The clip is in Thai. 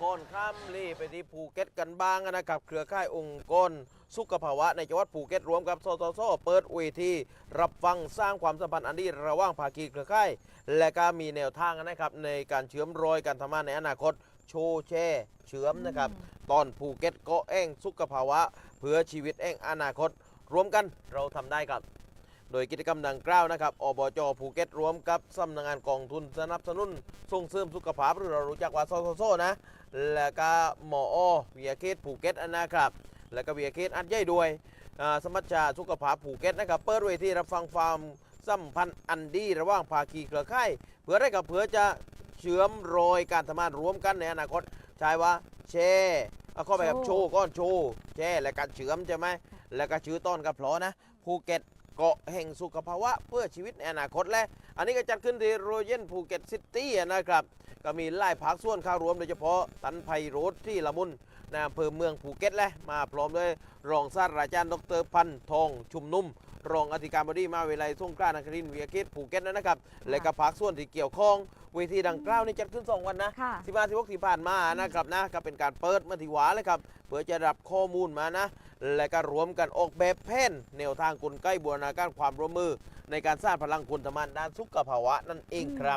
โคนข้ามลีไปที่ภูเก็ตกันบ้างนะครับ เครือข่ายองค์กรสุขภาวะในจังหวัดภูเก็ตรวมกับสสสเปิดเวทีรับฟังสร้างความสัมพันธ์อันดีระหว่างภาคีเครือข่าย และก็มีแนวทางนะครับในการเชื่อมรอยการทำงานในอนาคต โชว์แช่เชื่อมนะครับ ตอนภูเก็ตก็แอ่งสุขภาวะ เพื่อชีวิตแอ่งอนาคต รวมกันเราทำได้ครับ โดยกิจกรรมดังกล่าวนะครับ อบจภูเก็ตรวมกับสำนักงานกองทุนสนับสนุนส่งเสริมสุขภาพหรือเรารู้จักว่าสสสนะแล้วก็หมออวิทยาเขตภูเก็ตนะครับ แล้วก็วิทยาเขตอันใหญ่ด้วยอ่าสมัชชาสุขภาพภูเก็ตนะครับ เปิดเวทีรับฟังความสัมพันธ์อันดีระหว่างภาคีเครือข่ายเพื่อได้กับเพื่อจะเชื่อมโรยการทำงานรวมกันในอนาคตใช่ว่าแช่เอาเข้าไปกับโชว์ก้อนโชว์แช่และการเชื่อมใช่ไหมแล้วก็ชื่อต้นกับพลอนะภูเก็ต เกาะแห่งสุขภาวะเพื่อชีวิตในอนาคตและ อันนี้ก็จัดขึ้นที่โรเยนภูเก็ตซิตี้นะครับ ก็มีไล่พักส่วนเข้ารวมโดยเฉพาะตันไพโรดที่ละมุนในอำเภอเมืองภูเก็ตและมาพร้อมด้วยรองศาสตราจารย์ดรพันธ์ทองชุมนุ่ม รองอธิการบดีมหาวิทยาลัยสงกลานครินทร์วิทยาเขตภูเก็ตนะครับ และก็พักส่วนที่เกี่ยวข้อง เวทีดังกล่าวนี่จัดขึ้นสองวันนะค่ะ สิบห้าสิบหกที่ผ่านมานะครับนะก็เป็นการเปิดเมื่อที่หวาเลยครับเพื่อจะรับข้อมูลมานะ และก็รวมกันออกแบบแผนแนวทางกลไกบูรณาการความร่วมมือ ในการสร้างพลังคนธรรมานด้านสุขภาวะนั่นเองครับ